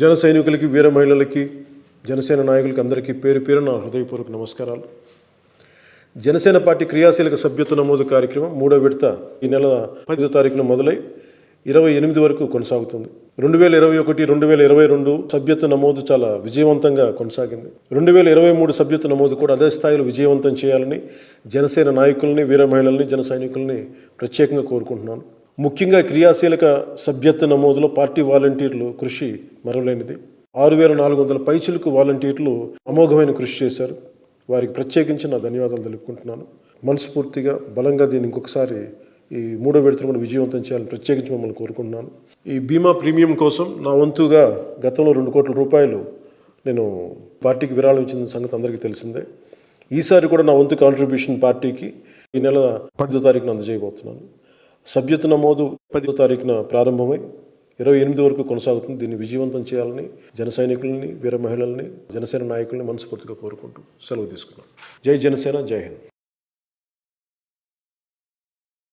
జన సైనికులకి వీర మహిళలకి జనసేన నాయకులకి అందరికీ పేరు పేరున హృదయపూర్వక నమస్కారాలు. జనసేన పార్టీ క్రియాశీలక సభ్యత్వ నమోదు కార్యక్రమం మూడో విడత ఈ నెల పదో తారీఖున మొదలై ఇరవై ఎనిమిది వరకు కొనసాగుతుంది. రెండు వేల ఇరవై ఒకటి రెండు వేల ఇరవై రెండు సభ్యత్వ నమోదు చాలా విజయవంతంగా కొనసాగింది. రెండు వేల ఇరవై మూడు సభ్యత్వ నమోదు కూడా అదే స్థాయిలో విజయవంతం చేయాలని జనసేన నాయకుల్ని వీర మహిళల్ని జన సైనికుల్ని ప్రత్యేకంగా కోరుకుంటున్నాను. ముఖ్యంగా క్రియాశీలక సభ్యత్వ నమోదులో పార్టీ వాలంటీర్లు కృషి మరవలేనిది. ఆరు వేల నాలుగు వందల పైచులకు వాలంటీర్లు అమోఘమైన కృషి చేశారు. వారికి ప్రత్యేకించి నా ధన్యవాదాలు తెలుపుకుంటున్నాను. మనస్ఫూర్తిగా బలంగా దీన్ని ఇంకొకసారి ఈ మూడో విడతను కూడా విజయవంతం చేయాలని ప్రత్యేకించి మిమ్మల్ని కోరుకుంటున్నాను. ఈ బీమా ప్రీమియం కోసం నా వంతుగా గతంలో రెండు కోట్ల రూపాయలు నేను పార్టీకి విరాళం ఇచ్చిన సంగతి అందరికీ తెలిసిందే. ఈసారి కూడా నా వంతు కాంట్రిబ్యూషన్ పార్టీకి ఈ నెల పదో తారీఖున అందజేయబోతున్నాను. సభ్యత నమోదు పదో తారీఖున ప్రారంభమై ఇరవై ఎనిమిది వరకు కొనసాగుతుంది. దీన్ని విజయవంతం చేయాలని జన సైనికుల్ని వీర మహిళల్ని జనసేన నాయకుల్ని మనస్ఫూర్తిగా కోరుకుంటూ సెలవు తీసుకున్నాం. జై జనసేన జై హింద్.